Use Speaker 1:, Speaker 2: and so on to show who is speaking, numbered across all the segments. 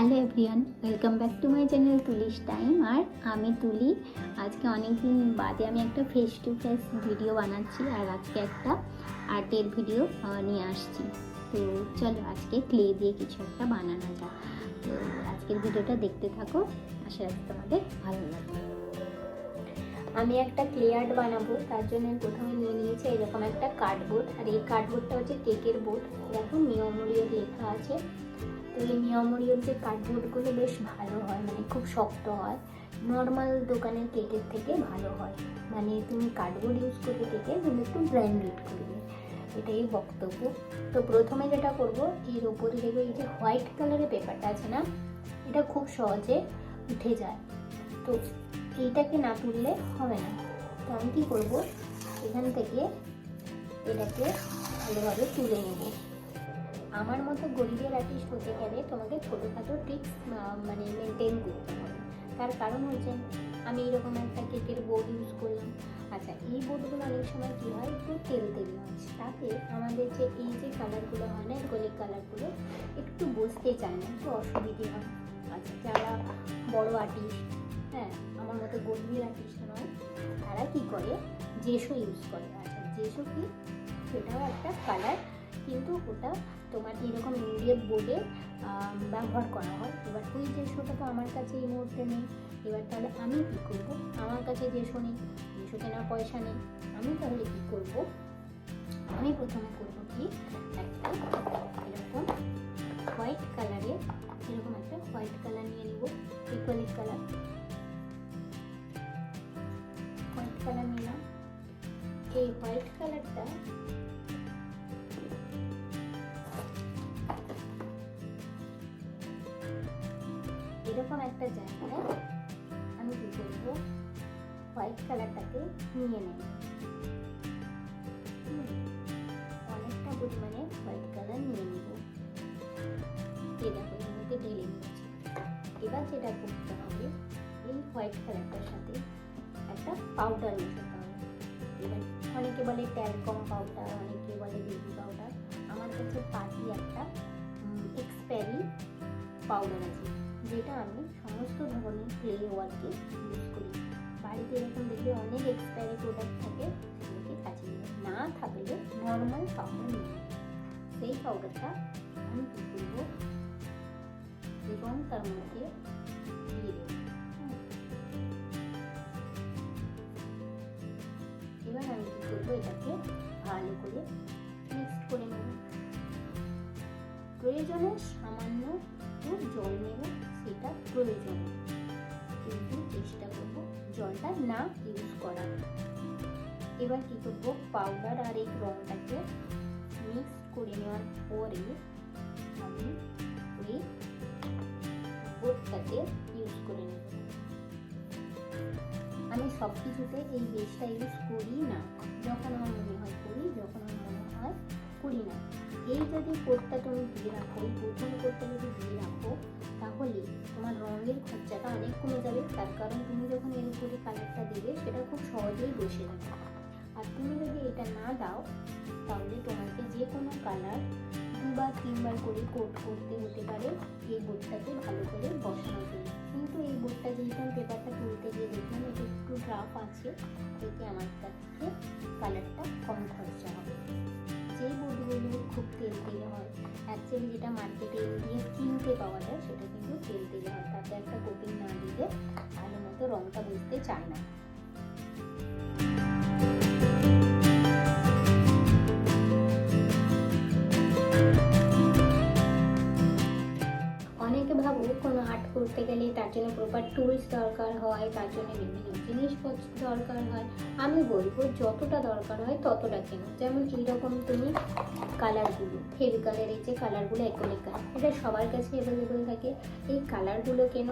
Speaker 1: Hello everyone, welcome back to my channel Tuli's time. আর আমি তুলি। আজকে অনেক দিন বাদে আমি একটা ফেস টু ফেস ভিডিও বানাচ্ছি আর আজকে একটা আর্টের ভিডিও নিয়ে আসছি। তো চলো আজকে ক্লে দিয়ে কিছু একটা বানানো যাক। তো আজকের ভিডিওটা দেখতে থাকো। আশা রাখি তোমাদের ভালো লাগবে। আমি একটা ক্লে আর্ট বানাবো, তার জন্য প্রথমে নিয়ে নিয়েছি এরকম একটা কার্ডবোর্ড আর এই কার্ডবোর্ডটা হচ্ছে কেকের বোর্ড দেখো নিয়মরীয় লেখা আছে। এই নিয়মরীয় যে কার্ডবোর্ডগুলো বেশ ভালো হয় মানে খুব শক্ত হয়। নর্মাল দোকানের কেকের থেকে ভালো হয়। মানে তুমি কার্ডবোর্ড ইউজ করবে কেকে তুমি একটু ব্র্যান্ডেড করবে এটাই বক্তব্য। তো প্রথমে যেটা করব, এর ওপরে দেখবে এই যে হোয়াইট কালারের পেপারটা আছে না, এটা খুব সহজে উঠে যায়। তো এইটাকে না তুললে হবে না। তো আমি কী করব, এখান থেকে এটাকে ভালোভাবে তুলে নেব। আমার মতো গরিবের আর্টিস্ট হতে গেলে তোমাকে ছোটোখাটো ট্রিক্স মানে মেনটেন করতে হবে। তার কারণ হচ্ছে, আমি এরকম একটা কেকের বোর্ড ইউজ করলাম। আচ্ছা এই বোর্ডগুলো অনেক সময় কী হয়? একটু তেল তেল হয় তাতে আমাদের যে, এই যে কালারগুলো হয় না গোলিক কালারগুলো একটু বসতে চায় না, একটু অসুবিধে হয়। আচ্ছা যারা বড় আর্টিস্ট হ্যাঁ আমার মতো গরিবের আর্টিস্ট নয়, তারা কী করে? জেসো ইউজ করে। আচ্ছা জেসো কি? সেটাও একটা কালার কিন্তু ওটা তোমার এরকম ইন্ডিয়ান বোর্ডে ব্যবহার করা হয়। এবার ওই জেসোটা তো আমার কাছে এই মুহূর্তে নেই। এবার তাহলে আমি কী করব? আমার কাছে জেসো নেই জেসো কেনার পয়সা নেই, আমি তাহলে কী করব? আমি প্রথমে করব কি? একটা এরকম হোয়াইট কালারের, এরকম একটা হোয়াইট কালার নিয়ে নিব ইকুয়ালিক কালার। হোয়াইট কালার নিলাম। এই হোয়াইট কালারটা এরকম একটা জায়গায় আমি কী করব? হোয়াইট কালারটাকে নিয়ে নেব। অনেকটা পরিমাণে হোয়াইট কালার নিয়ে নেব। এ দেখো, এর মধ্যে ঢেলে নিয়েছি এবার যেটা করতে হবে, এই হোয়াইট কালারটার সাথে একটা পাউডার মেশাতে হবে। এবার অনেকে বলে ট্যালকম পাউডার অনেকে বলে বেবি পাউডার আমার কাছে পার্টি একটা এক্সপ্যারি পাউডার আছে। যেটা আমি সমস্ত ধরনের ক্লে ওয়ার্কে ইউজ করি। বাড়িতে এরকম দেখবে অনেক এক্সপায়ারি প্রোডাক্ট থাকে, সেগুলোকে কাজে না থাকলে নর্মাল পাউডার নিয়ে সেই পাউডারটা আমি কী করব? এবং তার মধ্যে এবার আমি কী করব? এটাকে ভালো করে মিক্সড করে নেব। প্রয়োজনে সামান্য একটু জল নেব। সেটা প্রয়োজন কিন্তু চেষ্টা করব জলটা না ইউজ করার। এবার কী করব? পাউডার আর এই রংটাকে মিক্স করে নেওয়ার পরে আমি ওই বোর্ডটাকে ইউজ করে নেব। আমি সব কিছুতে এই বেসটা ইউজ করি না। যখন আমার মনে হয় করি, যখন আমার মনে হয় করি না। এই যদি কোটটা তুমি দিয়ে রাখো, এই প্রথম কোটটা যদি দিয়ে রাখো, তাহলে তোমার রঙের খরচাটা অনেক কমে যাবে। তার কারণ তুমি যখন এর উপরে কালারটা দেবে, সেটা খুব সহজেই বসে যাবে। আর তুমি যদি এটা না দাও, তাহলে তোমাকে যে কোনো কালার দুবার, তিনবার করে কোট করতে হতে পারে। এই বোর্ডটাকে ভালো করে বসানো জন্য কিন্তু এই বোর্ডটা যেহেতু আমি পেপারটা তুলতে গিয়ে দেখলাম একটু ড্রাফ আছে, এতে আমার কাছে কালারটা কম খরচা হবে। যেই বোর্ডগুলো খুব তেল তেলে হয় অ্যাকচুয়ালি যেটা মার্কেটে গিয়ে কিনতে পাওয়া যায় সেটা কিন্তু তেল তেলে হয়, তাতে একটা কোটিং না দিলে ভালো মতো রঙটা বুঝতে চায় না। করতে গেলে তার জন্য প্রপার টুলস দরকার হয়, তার জন্য বিভিন্ন জিনিসপত্র দরকার হয়। আমি বলব যতটা দরকার হয় ততটা কেন। যেমন এইরকম তুমি কালারগুলো ফেভিকালের এই যে কালারগুলো একলিক কালার এটা সবার কাছে অ্যাভেলেবেল থাকে। এই কালারগুলো কেন,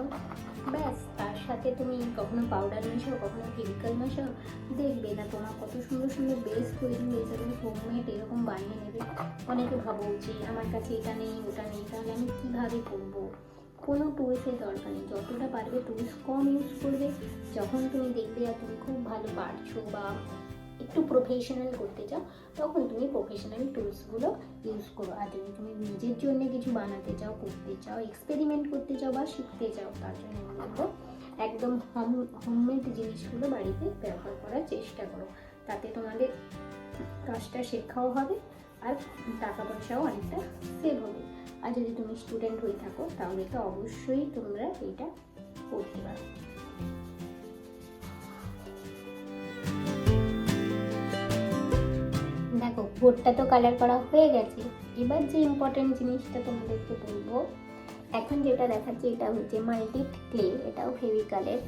Speaker 1: ব্যাস, তার সাথে তুমি কখনো পাউডার মেশাও, কখনো ফেভিকাল মেশাও, দেখবে না তোমার কত সুন্দর সুন্দর বেস তৈরি হয়ে যাবে হোমমেড এরকম বানিয়ে নেবে। অনেকে ভাবো যে আমার কাছে এটা নেই, ওটা নেই, তাহলে আমি কীভাবে করব? কোনো টুলসের দরকার নেই। যতটা পারবে টুলস কম ইউজ করবে। যখন তুমি দেখবে আর তুমি খুব ভালো পারছ বা একটু প্রফেশনাল করতে চাও, তখন তুমি প্রফেশনাল টুলসগুলো ইউজ করো। আর যদি তুমি নিজের জন্য কিছু বানাতে চাও, করতে চাও এক্সপেরিমেন্ট করতে চাও বা শিখতে চাও, তার জন্য আমি বলব একদম হোম হোমমেড জিনিসগুলো বাড়িতে ব্যবহার করার চেষ্টা করো। তাতে তোমাদের কাজটা শেখাও হবে আর টাকা পয়সাও অনেকটা সেভ হবে। আর যদি তুমি স্টুডেন্ট হয়ে থাকো, তাহলে তো অবশ্যই তোমরা এটা করতে পারো। দেখো বোর্ডটা তো কালার করা হয়ে গেছে। এবার যে ইম্পর্টেন্ট জিনিসটা তোমাদেরকে বলব, এখন যেটা দেখাচ্ছি এটা হচ্ছে মাল্টিট ক্লে এটাও ফেভিকালের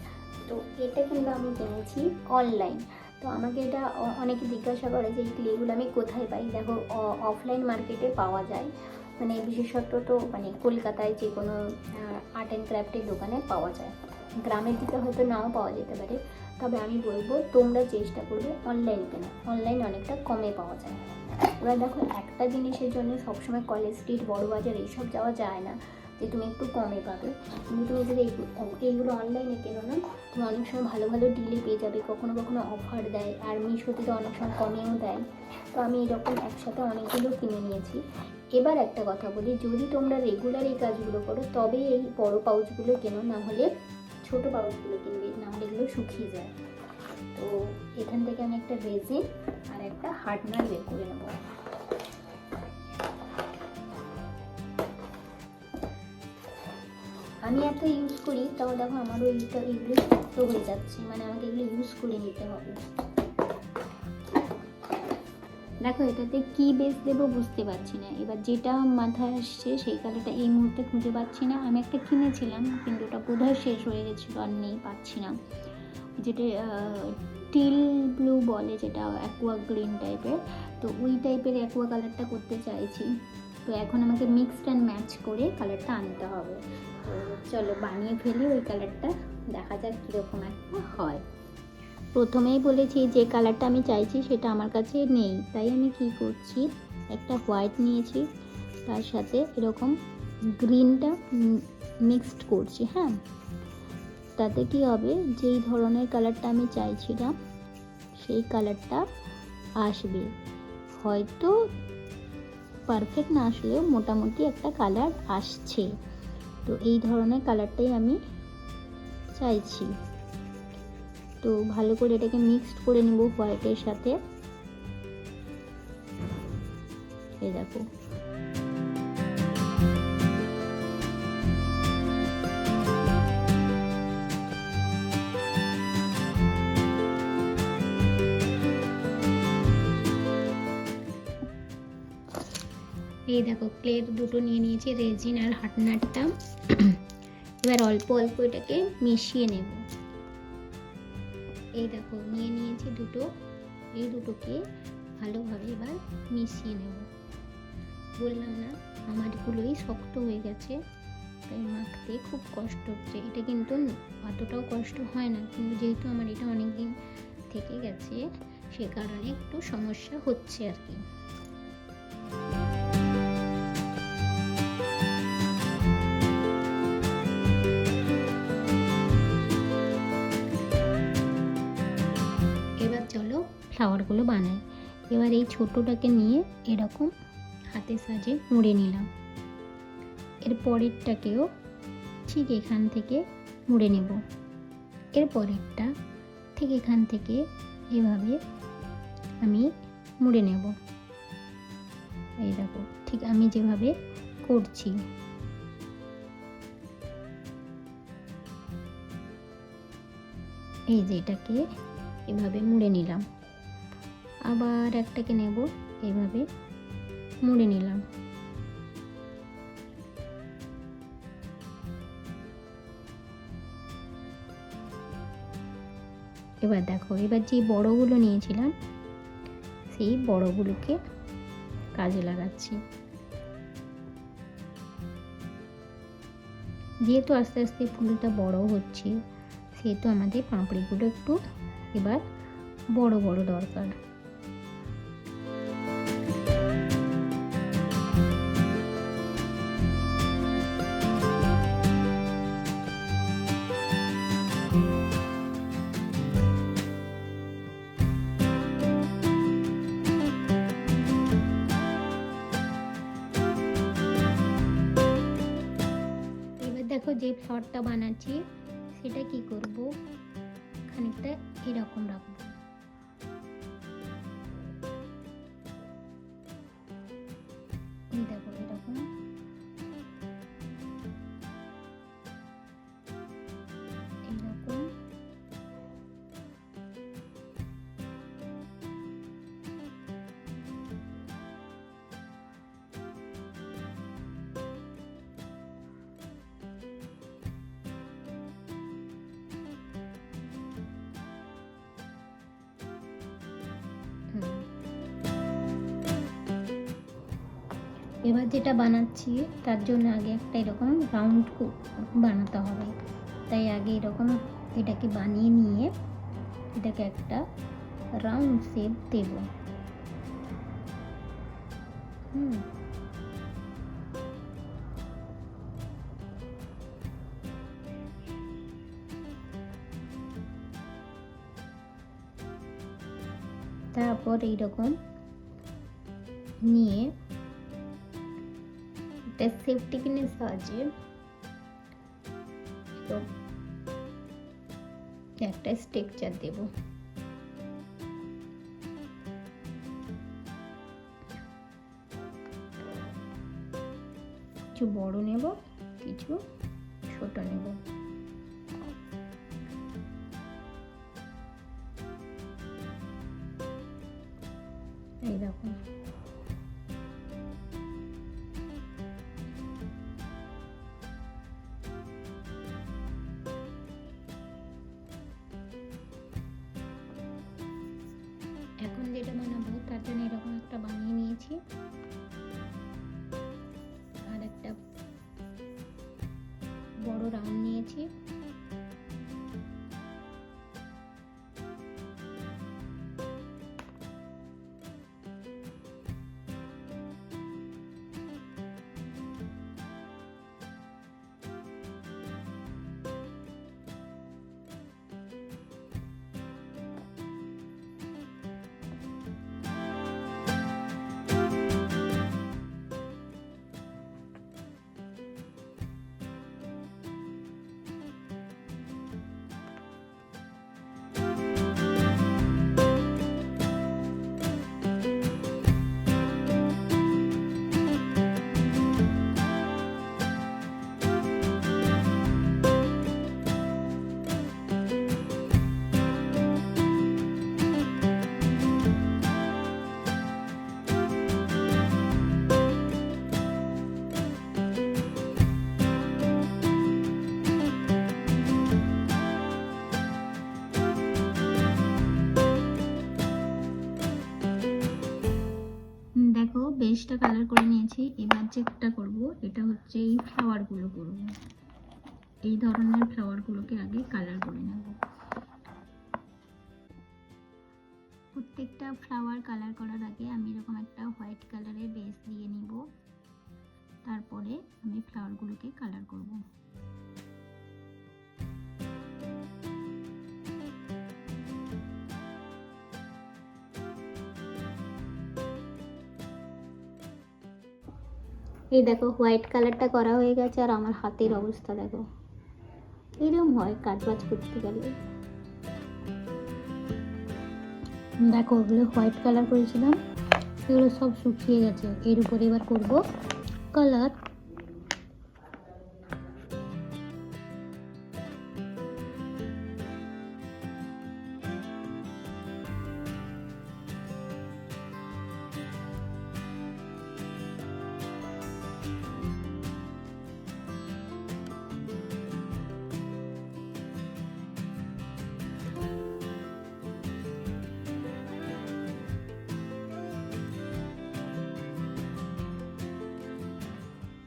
Speaker 1: তো এটা কিন্তু আমি কিনেছি অনলাইন তো আমাকে এটা অনেকে জিজ্ঞাসা করে যে এই ক্লেগুলো আমি কোথায় পাই? দেখো অফলাইন মার্কেটে পাওয়া যায়। মানে বিশেষত তো মানে কলকাতায় যে কোনো আর্ট অ্যান্ড ক্রাফটের দোকানে পাওয়া যায়। গ্রামের দিকে হয়তো নাও পাওয়া যেতে পারে, তবে আমি বলব তোমরা চেষ্টা করবে অনলাইন কেনা। অনলাইন অনেকটা কমে পাওয়া যায়। এবার দেখো, একটা জিনিসের জন্য সবসময় কলেজ স্ট্রিট বড় বাজার এইসব যাওয়া যায় না, যে তুমি একটু কমে পাবে। কিন্তু তুমি যদি এইগু- এইগুলো অনলাইনে কেনো না, তুমি অনেক সময় ভালো ভালো ডিলে পেয়ে যাবে, কখনো কখনো অফার দেয়, আর মিশো থেকে অনেক সময় কমেও দেয়। তো আমি এরকম একসাথে অনেকগুলো কিনে নিয়েছি। এবার একটা কথা বলি, যদি তোমরা রেগুলার এই কাজগুলো করো, তবে এই বড় পাউচগুলো কেনো, না হলে ছোট পাউচগুলো কিনবে, না হলে এগুলো শুকিয়ে যায়। তো এখান থেকে আমি একটা রেজিন আর একটা হার্ডনার বের করে নেব। আমি এত ইউজ করি, তাও দেখো আমারও এইটা এগুলো শক্ত হয়ে যাচ্ছে মানে আমাকে এগুলো ইউজ করে নিতে হবে। দেখো, এটাতে কি বেস দেবো বুঝতে পারছি না। এবার যেটা মাথায় আসছে, সেই কালারটা এই মুহূর্তে খুঁজে পাচ্ছি না। আমি একটা কিনেছিলাম, কিন্তু ওটা বোধহয় শেষ হয়ে গেছিল আর নেই, পাচ্ছি না। যেটা টিল ব্লু বলে যেটা অ্যাকোয়া গ্রিন টাইপের তো ওই টাইপের অ্যাকোয়া কালারটা করতে চাইছি। তো এখন আমাকে মিক্সড অ্যান্ড ম্যাচ করে কালারটা আনতে হবে। তো চলো বানিয়ে ফেলি ওই কালারটা দেখা যাক কীরকম একটা হয়। প্রথমেই বলেছি যে কালারটা আমি চাইছি সেটা আমার কাছে নেই। তাই আমি কি করছি? একটা হোয়াইট নিয়েছি, তার সাথে এরকম গ্রিনটা মিক্সড করছি হ্যাঁ? তাতে কি হবে? যেই ধরনের কালারটা আমি চাইছিলাম, সেই কালারটা আসবে। হয়তো পারফেক্ট না আসলেও মোটামুটি একটা কালার আসছে। তো এই ধরনের কালারটাই আমি চাইছি। তো ভালো করে এটাকে মিক্সড করে নেব হোয়াইটের সাথে। এই দেখো। এই দেখো ক্লের দুটো নিয়ে নিয়েছি রেজিন আর হাটনারটা এবার অল্প অল্প এটাকে মিশিয়ে নেব। এই দেখো, নিয়ে নিয়েছি দুটো। এই দুটোকে ভালোভাবে এবার মিশিয়ে নেব। বললাম না, আমারগুলোই শক্ত হয়ে গেছে। তাই মাখতে খুব কষ্ট হচ্ছে। এটা কিন্তু অতটাও কষ্ট হয় না, কিন্তু যেহেতু আমার এটা অনেক দিন থেকে গেছে, সে কারণে একটু সমস্যা হচ্ছে আর কি। ফ্লাওয়ারগুলো বানাই। এবার এই ছোটোটাকে নিয়ে এরকম হাতে সাজে মুড়ে নিলাম। এর পরেরটাকেও ঠিক এখান থেকে মুড়ে নেব। এর পরেরটা ঠিক এখান থেকে এভাবে আমি মুড়ে নেব। এই দেখো, ঠিক আমি যেভাবে করছি। এই যে এটাকে এভাবে মুড়ে নিলাম। আবার একটাকে নেব, এভাবে মুড়ে নিলাম। এবার দেখো, এবার যে বড়গুলো নিয়েছিলাম, সেই বড়গুলোকে কাজে লাগাচ্ছি। যেহেতু আস্তে আস্তে ফুলটা বড় হচ্ছে, সেহেতু আমাদের পাঁপড়িগুলো একটু এবার বড় বড় দরকার। যে বানাচ্ছি সেটা কি করব? খানিকটা এরকম রাখব। এবার যেটা বানাচ্ছি, তার জন্য আগে একটা এরকম রাউন্ড বানাতে হবে। তাই আগে এরকম এটাকে বানিয়ে নিয়ে, এটাকে একটা রাউন্ড শেপ দেব। হুম। তারপর এইরকম নিয়ে একটা সেফটি পিনের সাহায্যে একটা স্ট্রাকচার দেব। কিছু বড় নেব, কিছু ছোট নেব। এই দেখো। রাউন্ড নিয়েছি। বেসটা কালার করে নিয়েছি। এবার যেটা করব, এটা হচ্ছে এই ফ্লাওয়ারগুলো করব। এই ধরনের ফ্লাওয়ারগুলোকে আগে কালার করে নেব। প্রত্যেকটা ফ্লাওয়ার কালার করার আগে আমি এরকম একটা হোয়াইট কালারের বেস দিয়ে নিব। তারপরে আমি ফ্লাওয়ারগুলোকে কালার করব। এই দেখো হোয়াইট কালারটা করা হয়ে গেছে আর আমার হাতের অবস্থা দেখো। এরকম হয় কাজবাজ করতে গেলে। দেখো, ওগুলো হোয়াইট কালার করেছিলাম, এগুলো সব শুকিয়ে গেছে। এর উপরে এবার করব কালার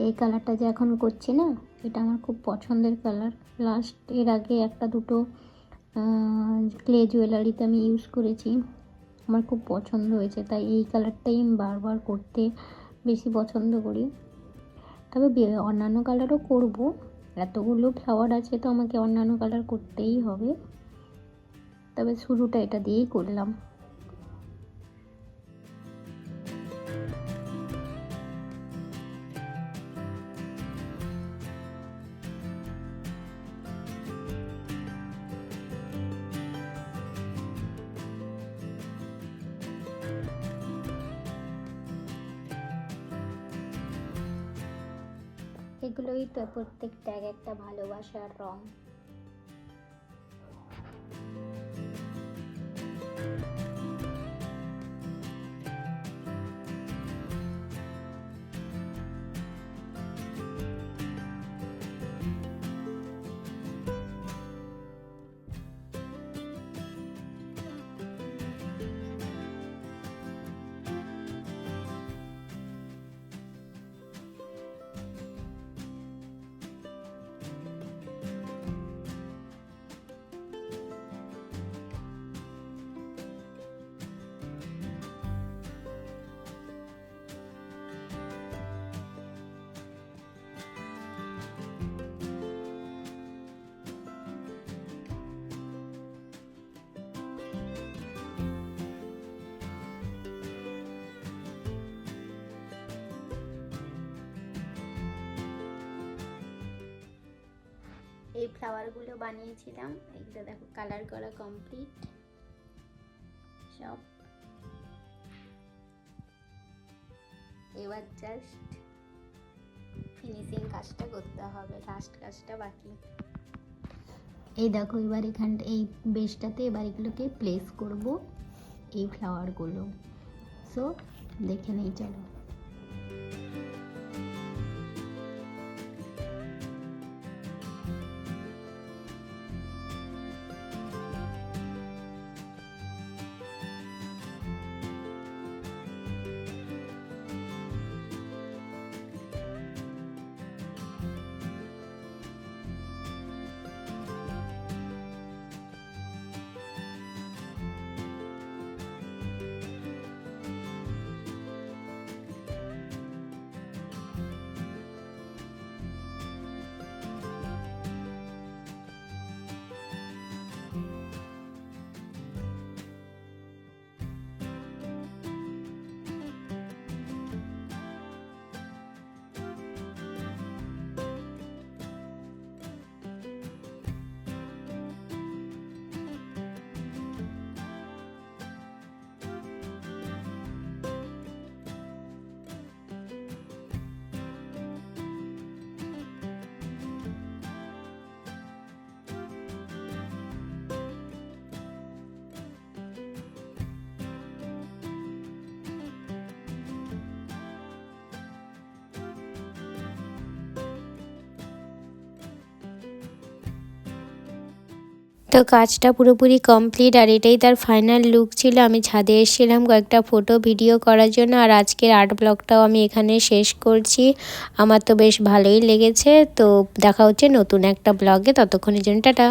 Speaker 1: এই কালারটা যে এখন করছি না, এটা আমার খুব পছন্দের কালার লাস্ট এর আগে একটা দুটো ক্লে জুয়েলারিতে আমি ইউজ করেছি। আমার খুব পছন্দ হয়েছে, তাই এই কালারটাই আমি বারবার করতে বেশি পছন্দ করি। তবে অন্যান্য কালারও করব। এতগুলো ফ্লাওয়ার আছে তো আমাকে অন্যান্য কালার করতেই হবে। তবে শুরুটা এটা দিয়েই করলাম। এগুলোই তো প্রত্যেকটা এক একটা ভালোবাসার রং। এই ফ্লাওয়ারগুলো বানিয়েছিলাম। এইগুলো দেখো কালার করা কমপ্লিট সব। এবার জাস্ট ফিনিশিং কাজটা করতে হবে লাস্ট কাজটা বাকি। এই দেখো, এবার এখানটা এই বেসটাতে এবার এগুলোকে প্লেস করব, এই ফ্লাওয়ারগুলো সো দেখে নেই, চলো।
Speaker 2: তো কাজটা পুরোপুরি কমপ্লিট আর এটাই তার ফাইনাল লুক ছিল। আমি ছাদে এসেছিলাম কয়েকটা ফটো ভিডিও করার জন্য আর আজকের আর্ট ব্লগটাও আমি এখানে শেষ করছি। আমার তো বেশ ভালোই লেগেছে। তো দেখা হচ্ছে নতুন একটা ব্লগে ততক্ষণের জন্য টাটা।